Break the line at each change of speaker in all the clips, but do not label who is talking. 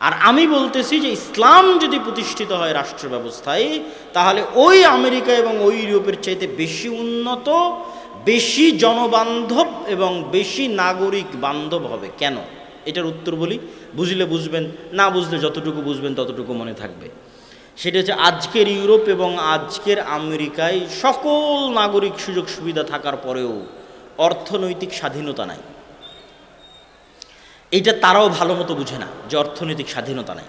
আর আমি বলতেছি যে ইসলাম যদি প্রতিষ্ঠিত হয় রাষ্ট্র ব্যবস্থায় তাহলে ওই আমেরিকা এবং ওই ইউরোপের চাইতে বেশি উন্নত, বেশি জনবান্ধব এবং বেশি নাগরিক বান্ধব হবে। কেন? এটার উত্তর বলি। বুঝলে বুঝবেন, না বুঝলে যতটুকু বুঝবেন ততটুকু মনে থাকবে। সেটা হচ্ছে আজকের ইউরোপ এবং আজকের আমেরিকায় সকল নাগরিক সুযোগ সুবিধা থাকার পরেও অর্থনৈতিক স্বাধীনতা নাই। এইটা তারাও ভালো মতো বুঝে না যে অর্থনৈতিক স্বাধীনতা নাই।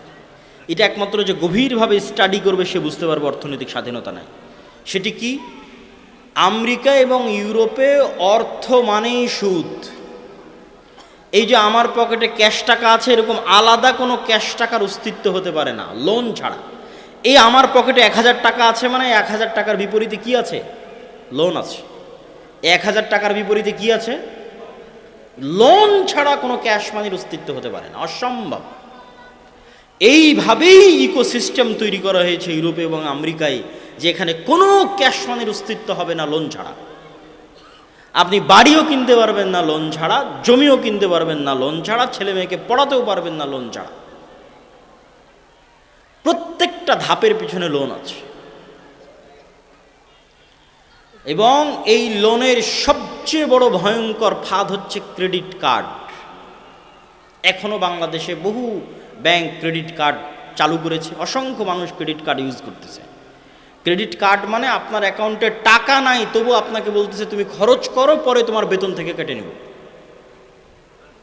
এটা একমাত্র যে গভীরভাবে স্টাডি করবে সে বুঝতে পারবে অর্থনৈতিক স্বাধীনতা নাই। সেটি কি? আমেরিকা এবং ইউরোপে অর্থ মানেই সুদ। এই যে আমার পকেটে ক্যাশ টাকা আছে, এরকম আলাদা কোনো ক্যাশ টাকার অস্তিত্ব হতে পারে না লোন ছাড়া। এই আমার পকেটে এক হাজার টাকা আছে মানে এক হাজার টাকার বিপরীতে কি আছে? লোন আছে। এক হাজার টাকার বিপরীতে কি আছে? লোন ছাড়া কোনো ক্যাশ মানির অস্তিত্ব হতে পারে না, অসম্ভব। এইভাবেই ইকোসিস্টেম তৈরি করা হয়েছে ইউরোপে এবং আমেরিকায় যে এখানে কোনো ক্যাশ মানির অস্তিত্ব হবে না লোন ছাড়া। আপনি বাড়িও কিনতে পারবেন না লোন ছাড়া, জমিও কিনতে পারবেন না লোন ছাড়া, ছেলে মেয়েকে পড়াতেও পারবেন না লোন ছাড়া। প্রত্যেকটা ধাপের পিছনে লোন আছে। এবং এই লোনের সবচেয়ে বড় ভয়ঙ্কর ফাঁদ হচ্ছে ক্রেডিট কার্ড। এখনও বাংলাদেশে বহু ব্যাংক ক্রেডিট কার্ড চালু করেছে, অসংখ্য মানুষ ক্রেডিট কার্ড ইউজ করতেছে। ক্রেডিট কার্ড মানে আপনার অ্যাকাউন্টে টাকা নাই, তবু আপনাকে বলতেছে, তুমি খরচ করো, পরে তোমার বেতন থেকে কেটে নেব।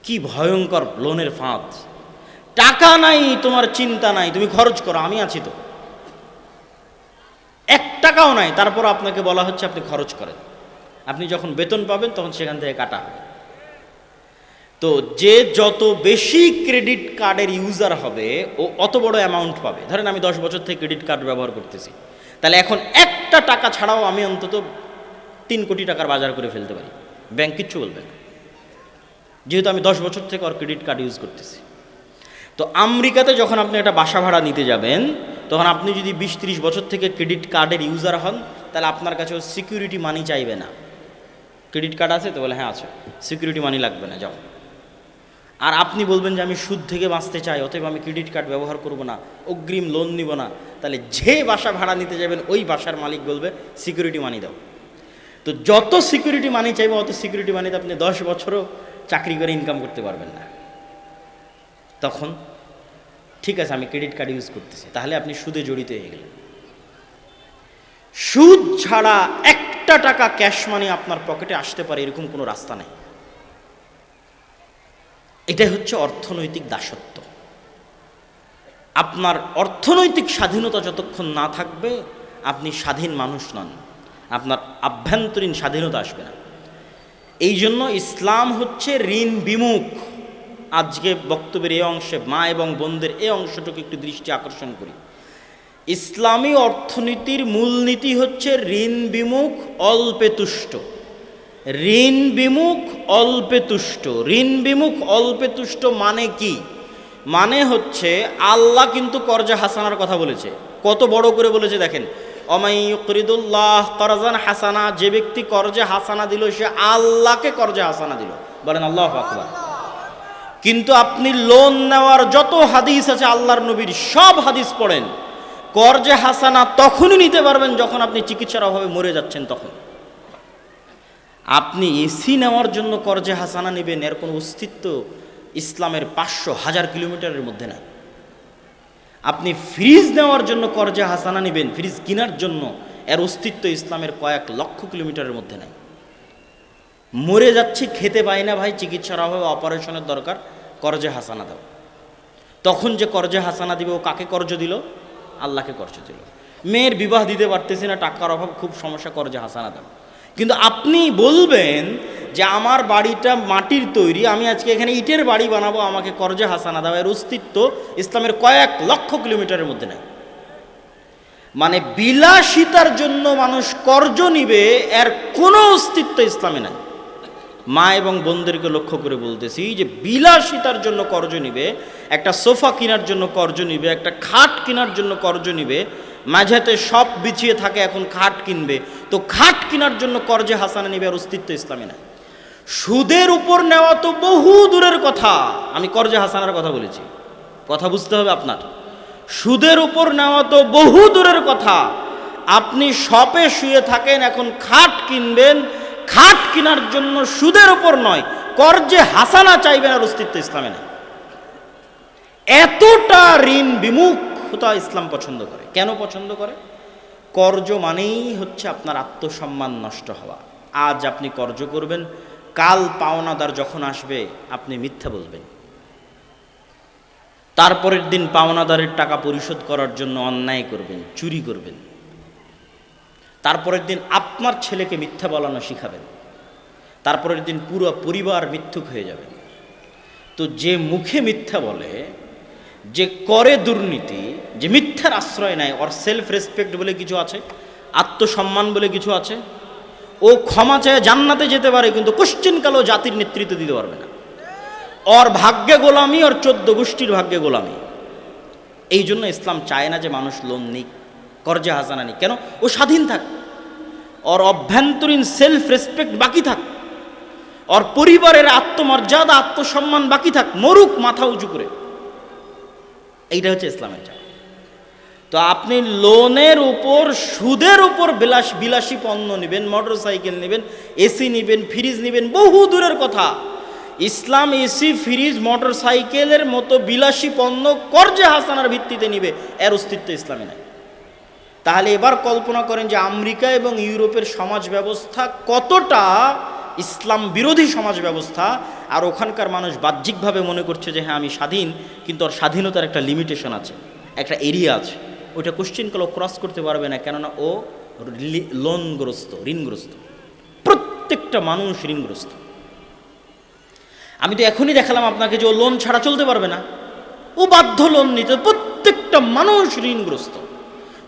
কি ভয়ঙ্কর লোনের ফাঁদ। টাকা নাই, তোমার চিন্তা নাই, তুমি খরচ করো, আমি আছি তো। এক টাকাও নাই, তারপর আপনাকে বলা হচ্ছে, আপনি খরচ করেন। আপনি যখন বেতন পাবেন, তখন সেখান থেকে কাটা হবে। তো যে যত বেশি ক্রেডিট কার্ডের ইউজার হবে, ও অত বড় অ্যামাউন্ট পাবে। ধরেন আমি দশ বছর থেকে ক্রেডিট কার্ড ব্যবহার করতেছি। তাহলে এখন একটা টাকা ছাড়াও আমি অন্তত তিন কোটি টাকার বাজার করে ফেলতে পারি। ব্যাংক কিচ্ছু বলবে না। যেহেতু আমি দশ বছর থেকে ওর ক্রেডিট কার্ড ইউজ করতেছি। তো আমেরিকাতে যখন আপনি একটা বাসা ভাড়া নিতে যাবেন, তখন আপনি যদি বিশ ত্রিশ বছর থেকে ক্রেডিট কার্ডের ইউজার হন, তাহলে আপনার কাছে সিকিউরিটি মানি চাইবে না। ক্রেডিট কার্ড আছে তো বলে হ্যাঁ আছে। সিকিউরিটি মানি লাগবে না, যাও। আর আপনি বলবেন যে, আমি সুদ থেকে বাঁচতে চাই, অতএব আমি ক্রেডিট কার্ড ব্যবহার করব না, অগ্রিম লোন নিব না। তাহলে যে বাসা ভাড়া নিতে যাবেন, ওই বাসার মালিক বলবে সিকিউরিটি মানি দাও। তো যত সিকিউরিটি মানি চাইবে, অত সিকিউরিটি মানিতে আপনি দশ বছরও চাকরি করে ইনকাম করতে পারবেন না। তখন, ঠিক আছে, আমি ক্রেডিট কার্ড ইউজ করতেছি। তাহলে আপনি সুদে জড়িত হয়ে গেলেন। সুদ ছাড়া একটা টাকা ক্যাশ মানি আপনার পকেটে আসতে পারে, এরকম কোনো রাস্তা নেই। এটাই হচ্ছে অর্থনৈতিক দাসত্ব। আপনার অর্থনৈতিক স্বাধীনতা যতক্ষণ না থাকবে, আপনি স্বাধীন মানুষ নন। আপনার আভ্যন্তরীণ স্বাধীনতা আসবে না। এই জন্য ইসলাম হচ্ছে ঋণ বিমুখ। আজকে বক্তব্যের এই অংশে মা এবং বোনদের এই অংশটুকু একটু দৃষ্টি আকর্ষণ করি। ইসলামী অর্থনীতির মূলনীতি হচ্ছে ঋণ বিমুখ অল্পে তুষ্ট ঋণ বিমুখ অল্পে তুষ্ট ঋণ বিমুখ অল্পে তুষ্ট মানে কি? মানে হচ্ছে আল্লাহ কিন্তু করজা হাসানার কথা বলেছে। কত বড় করে বলেছে দেখেন অমাইকরিদুল্লাহ করজান হাসানা যে ব্যক্তি করজে হাসানা দিল, সে আল্লাহকে করজে হাসানা দিল। বলেন আল্লাহ আকবার। কিন্তু আপনি লোন নেওয়ার যত হাদিস আছে, আল্লাহর নবীর সব হাদিস পড়েন। করজে হাসানা তখনই নিতে পারবেন যখন আপনি চিকিৎসার অভাবে মরে যাচ্ছেন তখন। আপনি এসি নেওয়ার জন্য করজে হাসানা নেবেন, এর কোনো অস্তিত্ব ইসলামের পাঁচশো হাজার কিলোমিটারের মধ্যে নাই। আপনি ফ্রিজ নেওয়ার জন্য করজে হাসানা নেবেন, ফ্রিজ কেনার জন্য এর অস্তিত্ব ইসলামের কয়েক লক্ষ কিলোমিটারের মধ্যে নাই। মরে যাচ্ছি, খেতে পাই না ভাই, চিকিৎসার অভাবে অপারেশনের দরকার করজে হাসানা দাও। তখন যে করজে হাসানা দিবে, ও কাকে কর্জ দিল? আল্লাহকে কর্জ দিল মেয়ের বিবাহ দিতে পারতেছি না, টাকার অভাব, খুব সমস্যা করজে হাসানা দাও কিন্তু আপনি বলবেন যে আমার বাড়িটা মাটির তৈরি, আমি আজকে এখানে ইটের বাড়ি বানাবো, আমাকে করজে হাসানা দাও এর অস্তিত্ব ইসলামের কয়েক লক্ষ কিলোমিটারের মধ্যে নেই। মানে বিলাসিতার জন্য মানুষ কর্জ নিবে, এর কোনো অস্তিত্ব ইসলামে নাই। মা এবং বোনদেরকে লক্ষ্য করে বলতেছি যে বিলাসিতার জন্য কর্জ নিবে, একটা সোফা কেনার জন্য কর্জ নিবে, একটা খাট কেনার জন্য কর্জ নিবে, মাঝেতে সব বিছিয়ে থাকে, এখন খাট কিনবে। তো খাট কেনার জন্য কর্জে হাসানা নিবে আর অস্তিত্ব ইসলামে না সুদের উপর নেওয়া তো বহু দূরের কথা। আমি কর্জে হাসানার কথা বলেছি। কথা বুঝতে হবে আপনার। সুদের উপর নেওয়া তো বহু দূরের কথা। আপনি শপে শুয়ে থাকেন, এখন খাট কিনবেন খাট কেনার জন্য সুদের উপর নয়, কর্জে হাসানা চাইবেন আর অস্তিত্ব ইসলামে নেই। এতটা ঋণ বিমুখতা ইসলাম পছন্দ করে। কেন পছন্দ করে? কর্জ মানেই হচ্ছে আপনার আত্মসম্মান নষ্ট হওয়া। আজ আপনি কর্জ করবেন, কাল পাওনাদার যখন আসবে, আপনি মিথ্যা বলবেন। তারপরের দিন পাওনাদারের টাকা পরিশোধ করার জন্য অন্যায় করবেন, চুরি করবেন। তারপরের দিন আপনার ছেলেকে মিথ্যা বলানো শিখাবেন। তারপরের দিন পুরো পরিবার মিথ্যুক হয়ে যাবে। তো যে মুখে মিথ্যা বলে, যে করে দুর্নীতি, যে মিথ্যার আশ্রয় নেয়, ওর সেলফ রেসপেক্ট বলে কিছু আছে, আত্মসম্মান বলে কিছু আছে, ও ক্ষমা চায় জান্নাতে যেতে পারে, কিন্তু কোশ্চিনকালেও জাতির নেতৃত্ব দিতে পারবে না। ওর ভাগ্যে গোলামি, ওর চোদ্দ গোষ্ঠীর ভাগ্যে গোলামি। এই জন্য ইসলাম চায় না যে মানুষ লোন নিক। কর্জে হাসানা নিক কেন? ও স্বাধীন থাক। ওর অভ্যন্তরীণ সেলফ রেসপেক্ট বাকি থাক। ওর পরিবারের আত্মমর্যাদা, আত্মসম্মান বাকি থাক। মরুক মাথা উঁচু করে। এইটা হচ্ছে ইসলামের চাপ। তো আপনি লোনের উপর, সুদের উপর বিলাস বিলাসী পণ্য নেবেন মোটর সাইকেল নেবেন এসি নেবেন ফ্রিজ নেবেন, বহু দূরের কথা। ইসলাম এসি ফ্রিজ মোটর সাইকেলের মতো বিলাসী পণ্য কর্জে হাসানার ভিত্তিতে নিবে। এর অস্তিত্ব ইসলামে নাই। তাহলে এবার কল্পনা করেন যে আমেরিকা এবং ইউরোপের সমাজ ব্যবস্থা কতটা ইসলাম বিরোধী সমাজ ব্যবস্থা, আর ওখানকার মানুষ বাহ্যিকভাবে মনে করছে যে হ্যাঁ আমি স্বাধীন, কিন্তু ওর স্বাধীনতার একটা লিমিটেশন আছে, একটা এরিয়া আছে। ওইটা কোশ্চিন কল ক্রস করতে পারবে না, কেননা ও লোনগ্রস্ত, ঋণগ্রস্ত। প্রত্যেকটা মানুষ ঋণগ্রস্ত। আমি তো এখনই দেখালাম আপনাকে যে ও লোন ছাড়া চলতে পারবে না। ও বাধ্য লোন নিতে প্রত্যেকটা মানুষ ঋণগ্রস্ত।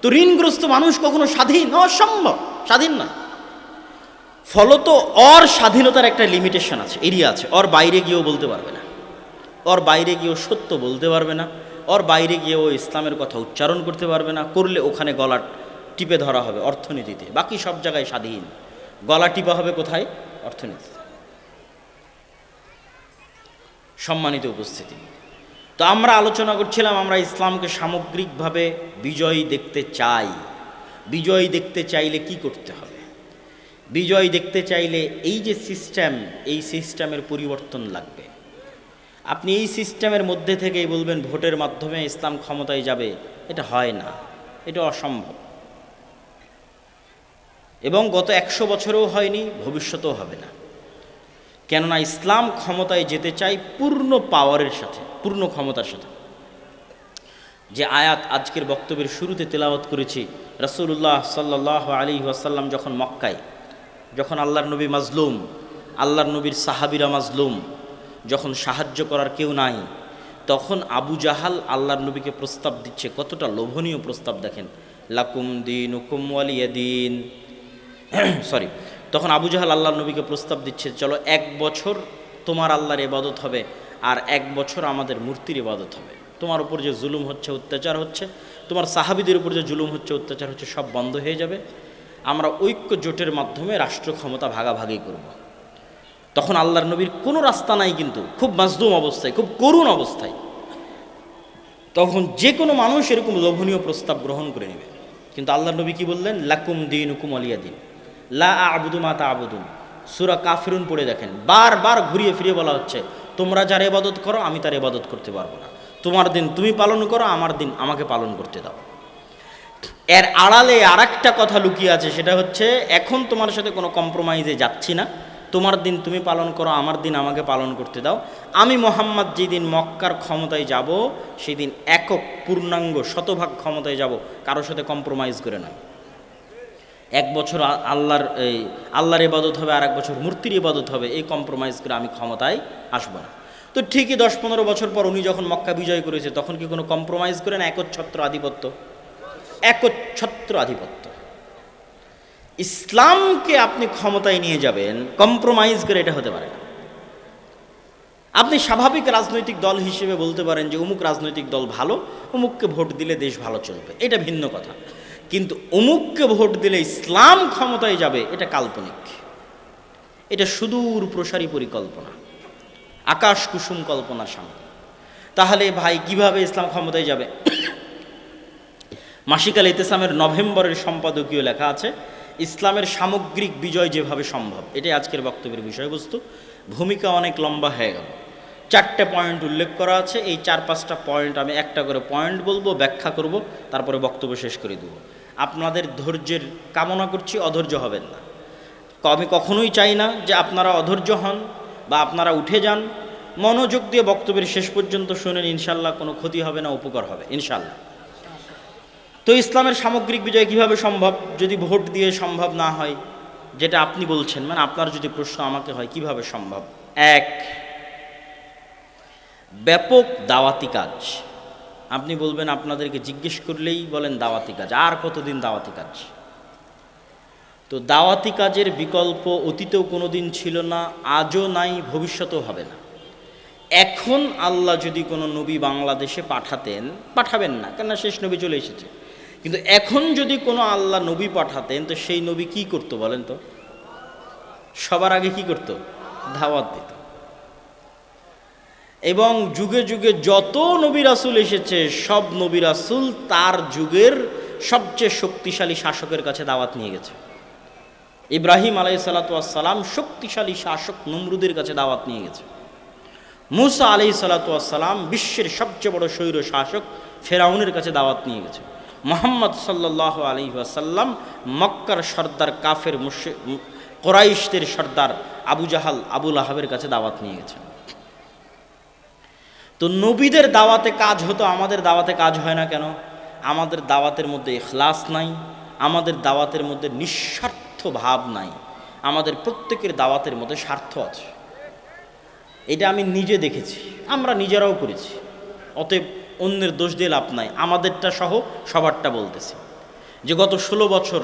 তো ঋণগ্রস্ত মানুষ কখনো স্বাধীন? অসম্ভব। স্বাধীন না। ফলত অর স্বাধীনতার একটা লিমিটেশন আছে, এরিয়া আছে। অর বাইরে গিয়েও বলতে পারবে না। অর বাইরে গিয়েও সত্য বলতে পারবে না। অর বাইরে গিয়ে ও ইসলামের কথা উচ্চারণ করতে পারবে না। করলে ওখানে গলা টিপে ধরা হবে অর্থনীতিতে। বাকি সব জায়গায় স্বাধীন। গলা টিপা হবে কোথায়? অর্থনীতিতে। সম্মানিত উপস্থিতি। তো আমরা আলোচনা করছিলাম, আমরা ইসলামকে সামগ্রিকভাবে বিজয়ী দেখতে চাই। বিজয় দেখতে চাইলে কি করতে হবে? বিজয় দেখতে চাইলে এই যে সিস্টেম, এই সিস্টেমের পরিবর্তন লাগবে। আপনি এই সিস্টেমের মধ্যে থেকেই বলবেন, ভোটের মাধ্যমে ইসলাম ক্ষমতায় যাবে। এটা হয় না। এটা অসম্ভব। এবং গত একশো বছরেও হয়নি, ভবিষ্যতেও হবে না। কেননা ইসলাম ক্ষমতায় যেতে চাই পূর্ণ পাওয়ারের সাথে, পূর্ণ ক্ষমতার সাথে। যে আয়াত আজকের বক্তব্যের শুরুতে তেলাওয়াত করেছি রসুল্লাহ সাল্লাহ আলী ওয়াসাল্লাম যখন মক্কায়, যখন আল্লাহর নবী মাজলুম, আল্লাহর নবীর সাহাবিরা মাজলুম, যখন সাহায্য করার কেউ নাই, তখন আবু জাহাল আল্লাহর নবীকে প্রস্তাব দিচ্ছে, কতটা লোভনীয় প্রস্তাব দেখেন। লাকুম দিন হুকুম ওয়ালিয়া দিন সরি তখন আবু জাহাল আল্লাহর নবীকে প্রস্তাব দিচ্ছে, চলো এক বছর তোমার আল্লাহর ইবাদত হবে আর এক বছর আমাদের মূর্তির ইবাদত হবে। তোমার উপর যে জুলুম হচ্ছে, অত্যাচার হচ্ছে, তোমার সাহাবিদের উপর যে জুলুম হচ্ছে, অত্যাচার হচ্ছে, সব বন্ধ হয়ে যাবে। আমরা ঐক্য জোটের মাধ্যমে রাষ্ট্র ক্ষমতা ভাগাভাগি করব। তখন আল্লাহর নবীর কোনো রাস্তা নাই কিন্তু, খুব মাজদুম অবস্থায়, খুব করুণ অবস্থায়। তখন যে কোনো মানুষ এরকম লোভনীয় প্রস্তাব গ্রহণ করে নেবে। কিন্তু আল্লাহর নবী কি বললেন? লাকুম দিন হুকুম আলিয়া দিন। লা আবুদু মাতা আবুদুন সুরা কাফিরুন পড়ে দেখেন। বারবার ঘুরিয়ে ফিরিয়ে বলা হচ্ছে, তোমরা যার এবাদত করো, আমি তার এবাদত করতে পারব না। তোমার দিন তুমি পালন করো, আমার দিন আমাকে পালন করতে দাও। এর আড়ালে আর একটা কথা লুকিয়ে আছে, সেটা হচ্ছে, এখন তোমার সাথে কোনো কম্প্রোমাইজে যাচ্ছি না। তোমার দিন তুমি পালন করো, আমার দিন আমাকে পালন করতে দাও। আমি মোহাম্মদ যেদিন মক্কার ক্ষমতায় যাব, সেদিন একক পূর্ণাঙ্গ শতভাগ ক্ষমতায় যাব, কারোর সাথে কম্প্রোমাইজ করে নয়। এক বছর আল্লাহর, এই আল্লাহর ইবাদত হবে আর এক বছর মূর্তির ইবাদত হবে, এই কম্প্রোমাইজ করে আমি ক্ষমতায় আসব না। তো ঠিকই দশ পনেরো বছর পর উনি যখন মক্কা বিজয় করেছে, তখন কি কোনো কম্প্রোমাইজ করে না একচ্ছত্র আধিপত্য? একচ্ছত্র আধিপত্য। ইসলামকে আপনি ক্ষমতায় নিয়ে যাবেন কম্প্রোমাইজ করে এটা হতে পারে না। আপনি স্বাভাবিক রাজনৈতিক দল হিসেবে বলতে পারেন যে, অমুক রাজনৈতিক দল ভালো, অমুককে ভোট দিলে দেশ ভালো চলবে। এটা ভিন্ন কথা। কিন্তু অমুককে ভোট দিলে ইসলাম ক্ষমতায় যাবে, এটা কাল্পনিক। এটা সুদূর প্রসারী পরিকল্পনা। আকাশ কুসুম কল্পনার সামনে। তাহলে ভাই, কীভাবে ইসলাম ক্ষমতায় যাবে? মাসিকাল ইতেসামের নভেম্বরের সম্পাদকীয় লেখা আছে, ইসলামের সামগ্রিক বিজয় যেভাবে সম্ভব। এটাই আজকের বক্তব্যের বিষয়বস্তু। ভূমিকা অনেক লম্বা হয়ে গেল। চারটে পয়েন্ট উল্লেখ করা আছে। এই চার পাঁচটা পয়েন্ট আমি একটা করে পয়েন্ট বলব, ব্যাখ্যা করব, তারপরে বক্তব্য শেষ করে দেব। আপনাদের ধৈর্যের কামনা করছি, অধৈর্য হবেন না। আমি কখনোই চাই না যে আপনারা অধৈর্য হন বা আপনারা উঠে যান। মনোযোগ দিয়ে বক্তব্যের শেষ পর্যন্ত শুনেন, ইনশাল্লাহ কোনো ক্ষতি হবে না, উপকার হবে, ইনশাল্লাহ। তো ইসলামের সামগ্রিক বিজয় কীভাবে সম্ভব? যদি ভোট দিয়ে সম্ভব না হয়, যেটা আপনি বলছেন মানে আপনার যদি প্রশ্ন আমাকে হয়, কীভাবে সম্ভব? এক, ব্যাপক দাওয়াতি কাজ। আপনি বলবেন আপনাদেরকে জিজ্ঞেস করলেই বলেন দাওয়াতি কাজ। আর কতদিন দাওয়াতি কাজ? তো দাওয়াতি কাজের বিকল্প অতীতেও কোনো দিন ছিল না, আজও নাই, ভবিষ্যতেও হবে না। এখন আল্লাহ যদি কোনো নবী বাংলাদেশে পাঠাতেন, পাঠাবেন না, কেননা শেষ নবী চলে এসেছে। কিন্তু এখন যদি কোনো আল্লাহ নবী পাঠাতেন, তো সেই নবী কি করতো বলেন তো? সবার আগে কি করতো? দাওয়াত দিত। এবং যুগে যুগে যত নবী রাসুল এসেছে, সব নবী রাসুল তার যুগের সবচেয়ে শক্তিশালী শাসকের কাছে দাওয়াত নিয়ে গেছে। ইব্রাহিম আলাই সালাতাম শক্তিশালী শাসক নমরুদের কাছে দাওয়াত নিয়ে গেছে। মুসা আলি সালাতাম বিশ্বের সবচেয়ে বড় স্বৈর শাসক ফেরাউনের কাছে দাওয়াত নিয়ে গেছে। মোহাম্মদ সাল্লাহ আলী ওয়াসাল্লাম মক্কার সর্দার কাফের মুশে কোরাইশদের সর্দার আবু জাহাল আবুল আহাবের কাছে দাওয়াত নিয়ে গেছেন তো নবীদের দাওয়াতে কাজ হতো, আমাদের দাওয়াতে কাজ হয় না কেন? আমাদের দাওয়াতের মধ্যে এখলাস নাই, আমাদের দাওয়াতের মধ্যে নিঃস্বার্থ ভাব নাই, আমাদের প্রত্যেকের দাওয়াতের মধ্যে স্বার্থ আছে। এটা আমি নিজে দেখেছি, আমরা নিজেরাও করেছি। অতএব অন্যের দোষ দিয়ে লাভ নাই, আমাদেরটা সহ সবারটা বলতেছি। যে গত ষোলো বছর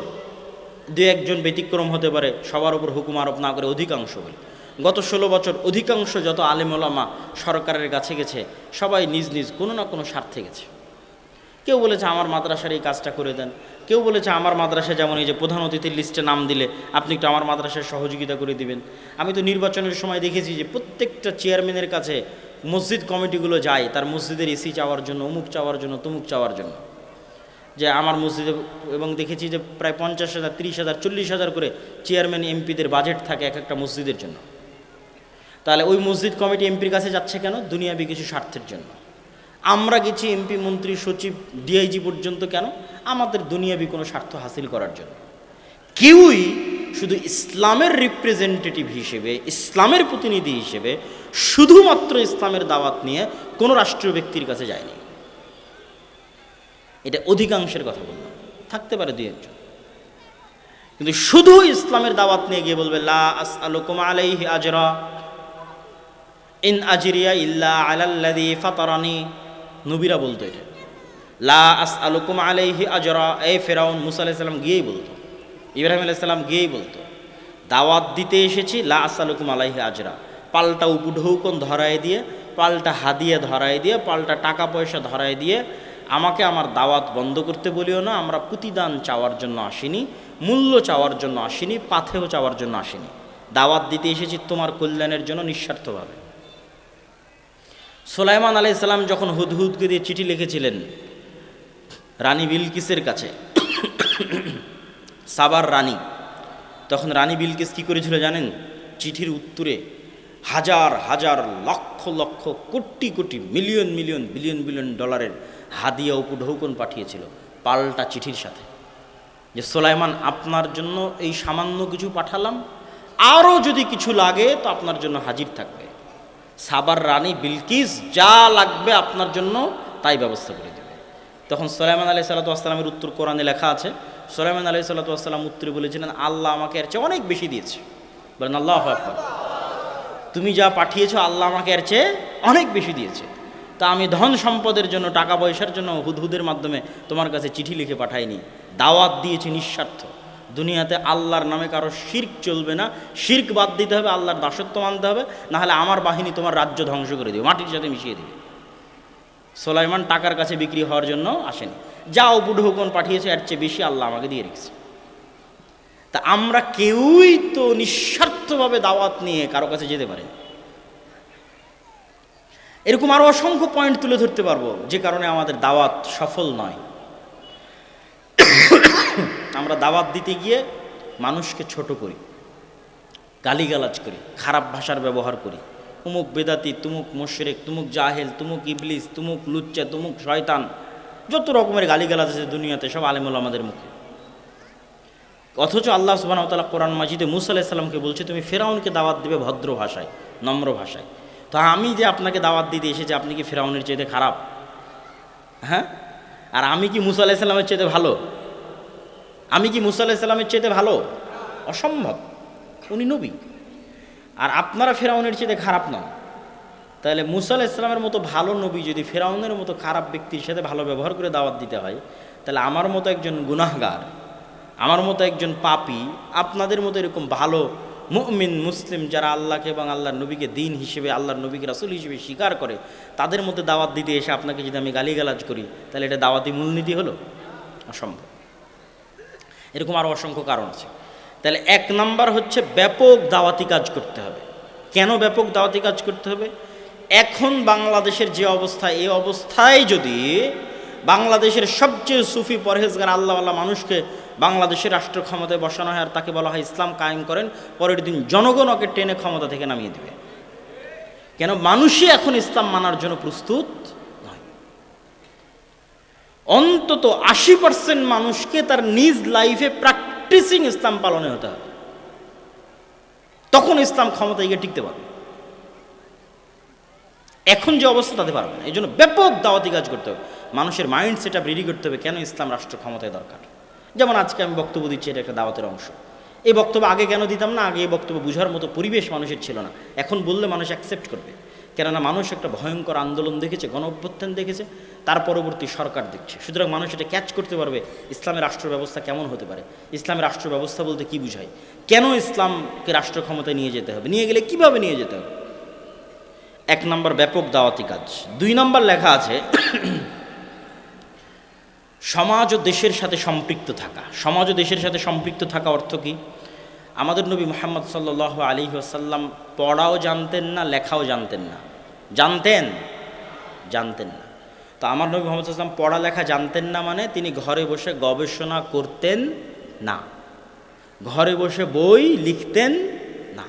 দু একজন ব্যতিক্রম হতে পারে, সবার উপর হুকুম আরোপ না করে অধিকাংশ বলে গত ষোলো বছর অধিকাংশ যত আলেমোলামা সরকারের কাছে গেছে, সবাই নিজ নিজ কোনো না কোনো স্বার্থে গেছে। কেউ বলেছে, আমার মাদ্রাসার এই কাজটা করে দেন। কেউ বলেছে, আমার মাদ্রাসা যেমন এই যে প্রধান অতিথির লিস্টে নাম দিলে, আপনি একটু আমার মাদ্রাসায় সহযোগিতা করে দিবেন। আমি তো নির্বাচনের সময় দেখেছি যে প্রত্যেকটা চেয়ারম্যানের কাছে মসজিদ কমিটিগুলো যায়, তার মসজিদের এসি চাওয়ার জন্য, অমুক চাওয়ার জন্য, তমুক চাওয়ার জন্য। যে আমার মসজিদে, এবং দেখেছি যে প্রায় পঞ্চাশ হাজার, তিরিশ হাজার, চল্লিশ হাজার করে চেয়ারম্যান এমপিদের বাজেট থাকে এক একটা মসজিদের জন্য। তাহলে ওই মসজিদ কমিটি এমপির কাছে যাচ্ছে কেন? দুনিয়াবি কিছু স্বার্থের জন্য। আমরা গেছি এমপি, মন্ত্রী, সচিব, ডিআইজি পর্যন্ত কেন? আমাদের দুনিয়াবি কোনো স্বার্থ হাসিল করার জন্য। কেউই শুধু ইসলামের রিপ্রেজেন্টেটিভ হিসেবে, ইসলামের প্রতিনিধি হিসেবে শুধুমাত্র ইসলামের দাওয়াত নিয়ে কোনো রাষ্ট্রীয় ব্যক্তির কাছে যায়নি। এটা অধিকাংশের কথা বললাম। থাকতে পারে দুই একজন। কিন্তু শুধু ইসলামের দাওয়াত নিয়ে গিয়ে বলবে, লা আস আলুকুম আলাইহি আজরা। ইন আজিরিয়া ইল্লা আলাল্লাদি ফাতারানি নবীরা বলতো এটা। লা আস আলুকুম আলাইহি আজরা এ ফেরাউন, মুসা আলাইসাল্লাম গিয়েই বলতো, ইব্রাহিম আলাইসাল্লাম গিয়েই বলতো, দাওয়াত দিতে এসেছি, লা আস আলুকুম আলাইহি আজরা পাল্টা উপঢৌকন ধরায় দিয়ে, পাল্টা হাদিয়া ধরায় দিয়ে, পাল্টা টাকা পয়সা ধরায় দিয়ে, আমাকে আমার দাওয়াত বন্ধ করতে বলিও না, আমরা প্রতিদান চাওয়ার জন্য আসিনি, মূল্য চাওয়ার জন্য আসিনি পাথেও চাওয়ার জন্য আসিনি। দাওয়াত দিতে এসেছি তোমার কল্যাণের জন্য নিঃস্বার্থভাবে। সোলাইমান আলাইসাল্লাম যখন হুদহুদকে দিয়ে চিঠি লিখেছিলেন, রানী বিলকিসের কাছে, সাবার রানী, তখন রানী বিলকিস কি করেছিল জানেন? চিঠির উত্তরে হাজার হাজার lakh lakh, crore crore, million million, billion billion ডলারের হাদিয়া উপঢৌকন পাঠিয়েছিল পাল্টা চিঠির সাথে। যে সোলাইমান, আপনার জন্য এই সামান্য কিছু পাঠালাম, আরও যদি কিছু লাগে তো আপনার জন্য হাজির থাকবে। সাবার রানী বিলকিস যা লাগবে আপনার জন্য তাই ব্যবস্থা করে দেবে। তখন সোলাইমান আলি সাল্লাতামের উত্তর কোরআনে লেখা আছে, সোলাইমান আলি সাল্লাতাম উত্তরে বলেছিলেন, আল্লাহ আমাকে এর চেয়ে অনেক বেশি দিয়েছে। বলেন, আল্লাহ আকবর। তুমি যা পাঠিয়েছো আল্লাহ আমাকে এর চেয়ে অনেক বেশি দিয়েছে। তা আমি ধন সম্পদের জন্য, টাকা পয়সার জন্য হুদহুদের মাধ্যমে তোমার কাছে চিঠি লিখে পাঠাইনি। দাওয়াত দিয়েছি নিঃস্বার্থ। দুনিয়াতে আল্লাহর নামে কারও শির্ক চলবে না। শির্ক বাদ দিতে হবে, আল্লাহর দাসত্ব মানতে হবে, নাহলে আমার বাহিনী তোমার রাজ্য ধ্বংস করে দেবে, মাটির সাথে মিশিয়ে দেবে। সোলাইমান টাকার কাছে বিক্রি হওয়ার জন্য আসেনি। যা উপঢৌকন পাঠিয়েছে, এর চেয়ে বেশি আল্লাহ আমাকে দিয়ে রেখেছে। তা আমরা কেউই তো নিঃস্বার্থভাবে দাওয়াত নিয়ে কারও কাছে যেতে পারি এরকম আরও অসংখ্য পয়েন্ট তুলে ধরতে পারব, যে কারণে আমাদের দাওয়াত সফল নয়। আমরা দাওয়াত দিতে গিয়ে মানুষকে ছোট করি, গালিগালাজ করি, খারাপ ভাষার ব্যবহার করি। তুমুক বেদাতি, তুমুক মোশরেক, তুমুক জাহেল, তুমুক ইবলিস, তুমুক লুচ্চা, তুমুক শয়তান, যত রকমের গালিগালাজ আছে দুনিয়াতে সব আলেমুল আমাদের মুখে। অথচ আল্লাহ সুবাহ তালা কোরআন মাজিদে মুসা আলাইসাল্লামকে বলছে, তুমি ফেরাউনকে দাওয়াত দেবে ভদ্র ভাষায়, নম্র ভাষায়। তো আমি যে আপনাকে দাওয়াত দিতে এসেছি, আপনি কি ফেরাউনের চেয়ে খারাপ? হ্যাঁ? আর আমি কি মুসা আলাইসাল্লামের চেয়ে ভালো? আমি কি মুসা আলাইসাল্লামের চেয়ে ভালো? অসম্ভব। উনি নবী। আর আপনারা ফেরাউনের চেয়ে খারাপ নন। তাহলে মুসা ইসলামের মতো ভালো নবী যদি ফেরাউনের মতো খারাপ ব্যক্তির সাথে ভালো ব্যবহার করে দাওয়াত দিতে হয়, তাহলে আমার মতো একজন গুনাহগার, আমার মতো একজন পাপি, আপনাদের মতো এরকম ভালো মুমিন মুসলিম যারা আল্লাহকে এবং আল্লাহর নবীকে দিন হিসেবে, আল্লাহর নবীকে রাসুল হিসেবে স্বীকার করে, তাদের মধ্যে দাওয়াত দিতে এসে আপনাকে যদি আমি গালিগালাজ করি, তাহলে এটা দাওয়াতি মূলনীতি হলো? অসম্ভব। এরকম আরও অসংখ্য কারণ আছে। তাহলে এক নাম্বার হচ্ছে ব্যাপক দাওয়াতি কাজ করতে হবে। কেন ব্যাপক দাওয়াতি কাজ করতে হবে? এখন বাংলাদেশের যে অবস্থা, এই অবস্থায় যদি বাংলাদেশের সবচেয়ে সুফি পরহেজগার আল্লাহ আল্লাহ মানুষকে বাংলাদেশের রাষ্ট্র ক্ষমতায় বসানো হয় আর তাকে বলা হয় ইসলাম কায়েম করেন, পরের দিন জনগণ ওকে টেনে ক্ষমতা থেকে নামিয়ে দেবে। কেন? মানুষই এখন ইসলাম মানার জন্য প্রস্তুত। অন্তত আশি পার্সেন্ট মানুষকে তার নিজ লাইফে প্র্যাকটিসিং ইসলাম পালনে হতে হবে। তখন ইসলাম ক্ষমতায় গিয়ে টিকতে পারবে। এখন যে অবস্থা, তাতে পারবে না। এই জন্য ব্যাপক দাওয়াতি কাজ করতে হবে। মানুষের মাইন্ড সেট আপ রেডি করতে হবে, কেন ইসলাম রাষ্ট্র ক্ষমতায় দরকার? যেমন আজকে আমি বক্তব্য দিচ্ছি, এটা একটা দাওয়াতের অংশ। এই বক্তব্য আগে কেন দিতাম না? আগে এই বক্তব্য বুঝার মতো পরিবেশ মানুষের ছিল না। এখন বললে মানুষ অ্যাকসেপ্ট করবে। কেননা মানুষ একটা ভয়ঙ্কর আন্দোলন দেখেছে গণ অভ্যুত্থান দেখেছে, তার পরবর্তী সরকার দেখছে। সুতরাং মানুষ এটা ক্যাচ করতে পারবে, ইসলামের রাষ্ট্র ব্যবস্থা কেমন হতে পারে? ইসলামের রাষ্ট্র ব্যবস্থা বলতে কি বুঝায়? কেন ইসলামকে রাষ্ট্র ক্ষমতায় নিয়ে যেতে হবে? নিয়ে গেলে কীভাবে নিয়ে যেতে হবে? এক নম্বর ব্যাপক দাওয়াতি কাজ। দুই নম্বর লেখা আছে, সমাজ ও দেশের সাথে সম্পৃক্ত থাকা। সমাজ ও দেশের সাথে সম্পৃক্ত থাকা অর্থ কি? আমাদের নবী মোহাম্মদ সাল্লাহ আলী আসাল্লাম পড়াও জানতেন না, লেখাও জানতেন না। জানতেন? জানতেন না। তো আমার নবী মোহাম্মদ সাল্লাম পড়ালেখা জানতেন না মানে তিনি ঘরে বসে গবেষণা করতেন না। ঘরে বসে বই লিখতেন না।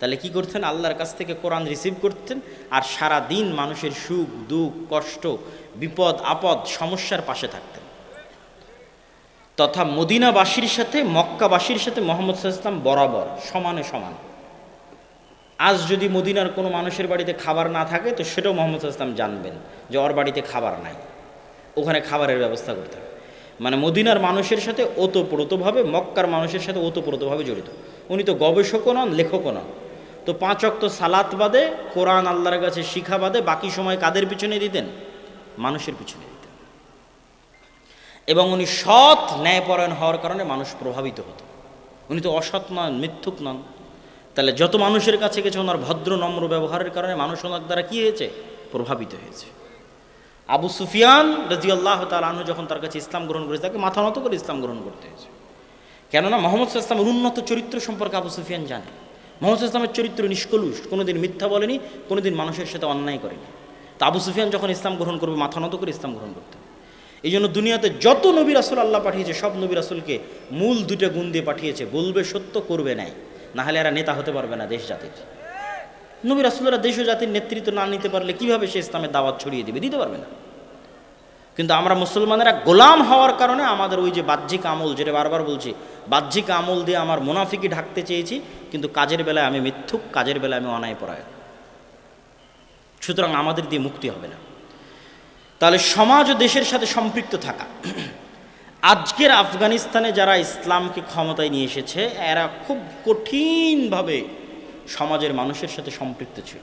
তাহলে কি করতেন? আল্লাহর কাছ থেকে কোরআন রিসিভ করতেন আর সারা দিন মানুষের সুখ, দুঃখ, কষ্ট, বিপদ, আপদ, সমস্যার পাশে থাকতেন। তথা মদিনাবাসীর সাথে, মক্কাবাসীর সাথে মোহাম্মদ সাল্লাম বরাবর, সমানে সমান। আজ যদি মদিনার কোনো মানুষের বাড়িতে খাবার না থাকে, তো সেটাও মোহাম্মদ সাল্লাম জানবেন যে ওর বাড়িতে খাবার নাই। ওখানে খাবারের ব্যবস্থা করতে হবে। মানে মদিনার মানুষের সাথে ওতপ্রোতভাবে, মক্কার মানুষের সাথে ওতপ্রোতভাবে জড়িত। উনি তো গবেষকও নন, লেখকও নন। তো পাঁচ অক্ত সালাত বাদে, কোরআন আল্লাহর কাছে শিখা বাদে, বাকি সময় কাদের পিছনে দিতেন? মানুষের পিছনে দিতেন। এবং উনি সৎ ন্যায়পরায়ণ হওয়ার কারণে মানুষ প্রভাবিত হতো। উনি তো অসৎ নন, মিথ্যুক নন। তাহলে যত মানুষের কাছে গেছে ওনার ভদ্র, নম্র ব্যবহারের কারণে মানুষ ওনার দ্বারা কী হয়েছে? প্রভাবিত হয়েছে। আবু সুফিয়ান রাজি আল্লাহ তালু যখন তার কাছে ইসলাম গ্রহণ করেছে, তাকে মাথা নত করে ইসলাম গ্রহণ করতে হয়েছে। কেননা মোহাম্মদ ইসলামের উন্নত চরিত্র সম্পর্কে আবু সুফিয়ান জানে। মোহাম্মদ ইসলামের চরিত্র নিষ্কলুষ, কোনোদিন মিথ্যা বলেনি, কোনোদিন মানুষের সাথে অন্যায় করেনি। তা আবু সুফিয়ান যখন ইসলাম গ্রহণ করবে, মাথা নত করে ইসলাম গ্রহণ করতে এই জন্য দুনিয়াতে যত নবী রাসুল আল্লাহ পাঠিয়েছে, সব নবী রাসুলকে মূল দুটা গুণ দিয়ে পাঠিয়েছে, বলবে সত্য, করবে নাই। না হলে এরা নেতা হতে পারবে না দেশ জাতির। নবী রাসুলরা দেশ জাতির নেতৃত্ব না নিতে পারলে কীভাবে সে ইসলামের দাওয়াত ছড়িয়ে দিবে? দিতে পারবে না। কিন্তু আমরা মুসলমানেরা গোলাম হওয়ার কারণে আমাদের ওই যে বাহ্যিক আমল যেটা বারবার বলছি, বাহ্যিক আমল দিয়ে আমার মুনাফিকি ঢাকতে চেয়েছি, কিন্তু কাজের বেলায় আমি মিথ্যুক, কাজের বেলায় আমি অনায় পড়ায় সুতরাং আমাদের দিয়ে মুক্তি হবে না। তাহলে সমাজ ও দেশের সাথে সম্পৃক্ত থাকা। আজকের আফগানিস্তানে যারা ইসলামকে ক্ষমতায় নিয়ে এসেছে, এরা খুব কঠিনভাবে সমাজের মানুষের সাথে সম্পৃক্ত ছিল।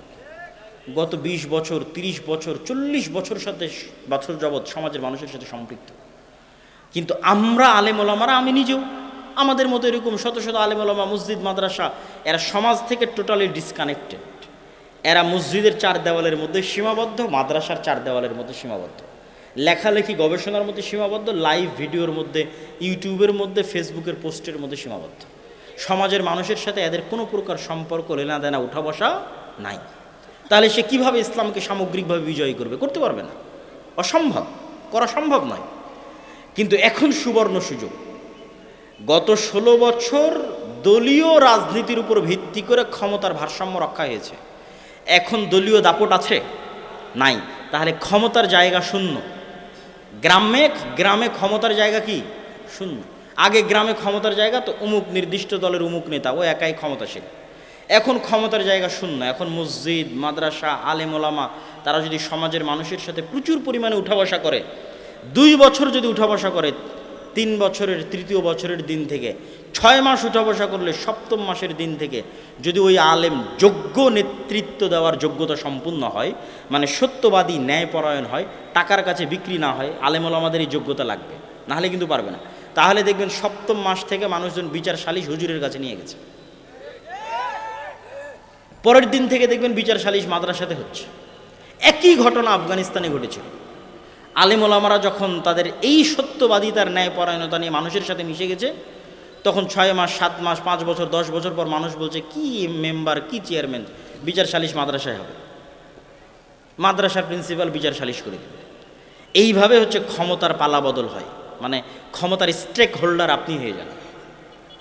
গত ২০ বছর ৩০ বছর, চল্লিশ বছর সাথে বছর যাবৎ সমাজের মানুষের সাথে সম্পৃক্ত। কিন্তু আমরা আলেমলামারা আমি নিজেও, আমাদের মতো এরকম শত শত আলেমলামা মসজিদ, মাদ্রাসা, এরা সমাজ থেকে টোটালি ডিসকানেক্টেড এরা মসজিদের চার দেওয়ালের মধ্যে সীমাবদ্ধ, মাদ্রাসার চার দেওয়ালের মধ্যে সীমাবদ্ধ। লেখালেখি গবেষণার মধ্যে সীমাবদ্ধ লাইভ ভিডিওর মধ্যে, ইউটিউবের মধ্যে ফেসবুকের পোস্টের মধ্যে সীমাবদ্ধ। সমাজের মানুষের সাথে এদের কোনো প্রকার সম্পর্ক লেনা দেনা, উঠা বসা নাই। তাহলে সে কীভাবে ইসলামকে সামগ্রিকভাবে বিজয়ী করবে? করতে পারবে না। অসম্ভব। করা সম্ভব নয়। কিন্তু এখন সুবর্ণ সুযোগ। গত ষোলো বছর দলীয় রাজনীতির উপর ভিত্তি করে ক্ষমতার ভারসাম্য রক্ষা হয়েছে। এখন দলীয় দাপট আছে? নাই। তাহলে ক্ষমতার জায়গা শূন্য। গ্রামে গ্রামে ক্ষমতার জায়গা কি? শূন্য। আগে গ্রামে ক্ষমতার জায়গা তো অমুক নির্দিষ্ট দলের অমুক নেতা, ও একাই ক্ষমতাশীল। এখন ক্ষমতার জায়গা শূন্য। এখন মসজিদ, মাদ্রাসা, আলেম ওলামা, তারা যদি সমাজের মানুষের সাথে প্রচুর পরিমাণে উঠা বসা করে, দুই বছর যদি উঠা বসা করে তিন বছরের, তৃতীয় বছরের দিন থেকে। ছয় মাস উঠা বসা করলে সপ্তম মাসের দিন থেকে যদি ওই আলেম যোগ্য নেতৃত্ব দেওয়ার যোগ্যতা সম্পূর্ণ হয় মানে সত্যবাদী ন্যায়পরায়ণ হয়, টাকার কাছে বিক্রি না হয় আলেম আমাদের এই যোগ্যতা লাগবে, নাহলে কিন্তু পারবে না। তাহলে দেখবেন সপ্তম মাস থেকে মানুষজন বিচার সালিশ হুজুরের কাছে নিয়ে গেছে। পরের দিন থেকে দেখবেন বিচার সালিশ মাদ্রাসাতে হচ্ছে। একই ঘটনা আফগানিস্তানে ঘটেছিল। আলেম ওলামারা যখন তাদের এই সত্যবাদিতার ন্যায়পরায়ণতা নিয়ে মানুষের সাথে মিশে গেছে, তখন ছয় মাস, সাত মাস, পাঁচ বছর, দশ বছর পর মানুষ বলছে, কি মেম্বার, কি চেয়ারম্যান? বিচার সালিশ মাদ্রাসায় হবে। মাদ্রাসার প্রিন্সিপাল বিচার সালিশ করে দেবে। এইভাবে হচ্ছে ক্ষমতার পালা বদল হয়। মানে ক্ষমতার স্টেক হোল্ডার আপনি হয়ে যান।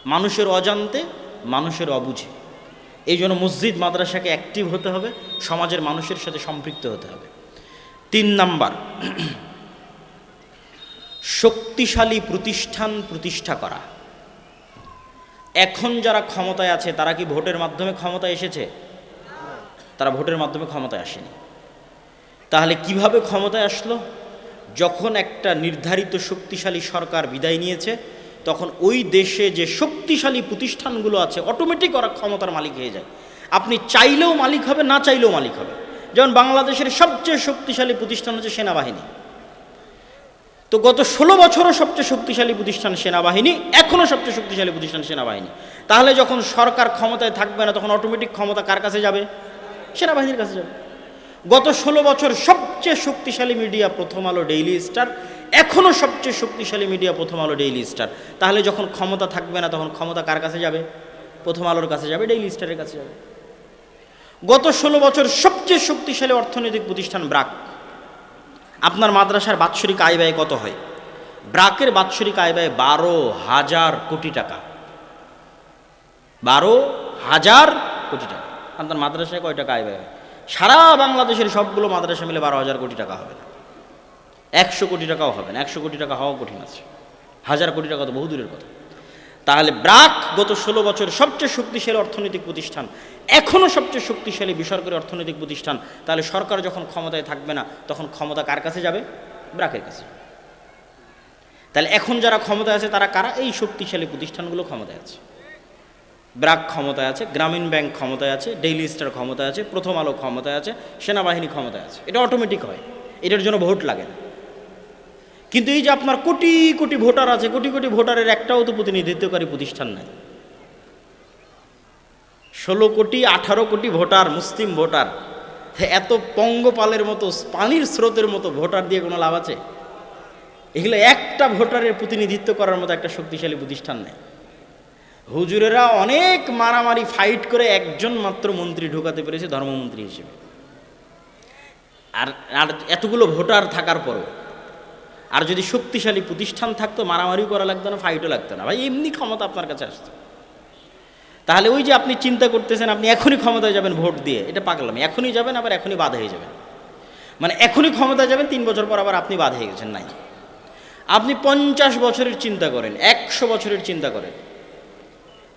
মানুষের অজান্তে, মানুষের অবুঝে। এই জন্য মসজিদ, মাদ্রাসাকে অ্যাক্টিভ হতে হবে, সমাজের মানুষের সাথে সম্পৃক্ত হতে হবে। তিন নাম্বার শক্তিশালী প্রতিষ্ঠান প্রতিষ্ঠা করা। এখন যারা ক্ষমতায় আছে, তারা কি ভোটের মাধ্যমে ক্ষমতায় এসেছে? তারা ভোটের মাধ্যমে ক্ষমতায় আসেনি। তাহলে কীভাবে ক্ষমতায় আসলো? যখন একটা নির্ধারিত শক্তিশালী সরকার বিদায় নিয়েছে, তখন ওই দেশে যে শক্তিশালী প্রতিষ্ঠানগুলো আছে অটোমেটিক ওরা ক্ষমতার মালিক হয়ে যায়। আপনি চাইলেও মালিক হবে, না চাইলেও মালিক হবে। যেমন বাংলাদেশের সবচেয়ে শক্তিশালী প্রতিষ্ঠান হচ্ছে সেনাবাহিনী। তো গত ষোলো বছরও সবচেয়ে শক্তিশালী প্রতিষ্ঠান সেনাবাহিনী, এখনও সবচেয়ে শক্তিশালী প্রতিষ্ঠান সেনাবাহিনী। তাহলে যখন সরকার ক্ষমতায় থাকবে না, তখন অটোমেটিক ক্ষমতা কার কাছে যাবে? সেনাবাহিনীর কাছে যাবে। গত ষোলো বছর সবচেয়ে শক্তিশালী মিডিয়া প্রথম আলো ডেইলি স্টার এখনও সবচেয়ে শক্তিশালী মিডিয়া প্রথম আলো ডেইলি স্টার তাহলে যখন ক্ষমতা থাকবে না, তখন ক্ষমতা কার কাছে যাবে? প্রথম আলোর কাছে যাবে ডেইলি স্টারের কাছে যাবে। গত ষোলো বছর সবচেয়ে শক্তিশালী অর্থনৈতিক প্রতিষ্ঠান ব্রাক। আপনার মাদ্রাসার বাৎসরিক আয় ব্যয় কত হয়? ব্রাকের বাৎসরিক আয় ব্যয় বারো হাজার কোটি টাকা। বারো হাজার কোটি টাকা। আপনার মাদ্রাসায় কয় টাকা আয় ব্যয় সারা বাংলাদেশের সবগুলো মাদ্রাসা মিলে বারো হাজার কোটি টাকা হবে না। একশো কোটি টাকাও হবে না। একশো কোটি টাকা হওয়া কঠিন আছে। হাজার কোটি টাকা তো বহু দূরের কথা। তাহলে ব্রাক গত ষোলো বছর সবচেয়ে শক্তিশালী অর্থনৈতিক প্রতিষ্ঠান, এখনও সবচেয়ে শক্তিশালী বেসরকারি অর্থনৈতিক প্রতিষ্ঠান, তাহলে সরকার যখন ক্ষমতায় থাকবে না, তখন ক্ষমতা কার কাছে যাবে? ব্রাকের কাছে তাহলে এখন যারা ক্ষমতায় আছে, তারা কারা? এই শক্তিশালী প্রতিষ্ঠানগুলো ক্ষমতায় আছে। ব্রাক ক্ষমতায় আছে, গ্রামীণ ব্যাংক ক্ষমতায় আছে, ডেইলি স্টার ক্ষমতায় আছে, প্রথম আলো ক্ষমতায় আছে, সেনাবাহিনী ক্ষমতায় আছে। এটা অটোমেটিক হয়। এটার জন্য ভোট লাগে না। কিন্তু এই যে আপনার কোটি কোটি ভোটার আছে, কোটি কোটি ভোটারের একটাও তো প্রতিনিধিত্বকারী প্রতিষ্ঠান নাই। ষোলো কোটি, আঠারো কোটি ভোটার, মুসলিম ভোটার এত পঙ্গপালের মতো, পানির স্রোতের মতো ভোটার দিয়ে কোনো লাভ আছে? এগুলো একটা ভোটারের প্রতিনিধিত্ব করার মতো একটা শক্তিশালী প্রতিষ্ঠান নেই। হুজুরেরা অনেক মারামারি ফাইট করে একজন মাত্র মন্ত্রী ঢোকাতে পেরেছে ধর্মমন্ত্রী হিসেবে। আর আর এতগুলো ভোটার থাকার পরও আর যদি শক্তিশালী প্রতিষ্ঠান থাকতো, মারামারিও করা লাগতো না ফাইটও লাগতো না। ভাই, এমনি ক্ষমতা আপনার কাছে আসতো। তাহলে ওই যে আপনি চিন্তা করতেছেন, আপনি এখনই ক্ষমতায় যাবেন ভোট দিয়ে। এটা পাগলামি। এখনই যাবেন, আবার এখনই বাধা হয়ে যাবেন। মানে এখনই ক্ষমতায় যাবেন, তিন বছর পর আবার আপনি বাধা হয়ে গেছেন, নাই। আপনি পঞ্চাশ বছরের চিন্তা করেন, একশো বছরের চিন্তা করেন।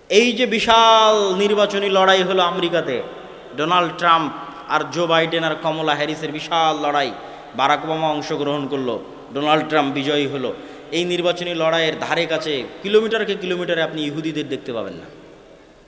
এই যে বিশাল নির্বাচনী লড়াই হলো আমেরিকাতে, ডোনাল্ড ট্রাম্প আর জো বাইডেন আর কমলা হ্যারিসের বিশাল লড়াই, বারাক ওবামা অংশগ্রহণ করল। ডোনাল্ড ট্রাম্প বিজয়ী হলো। এই নির্বাচনী লড়াইয়ের ধারে কাছে কিলোমিটারকে কিলোমিটারে আপনি ইহুদিদের দেখতে পাবেন না।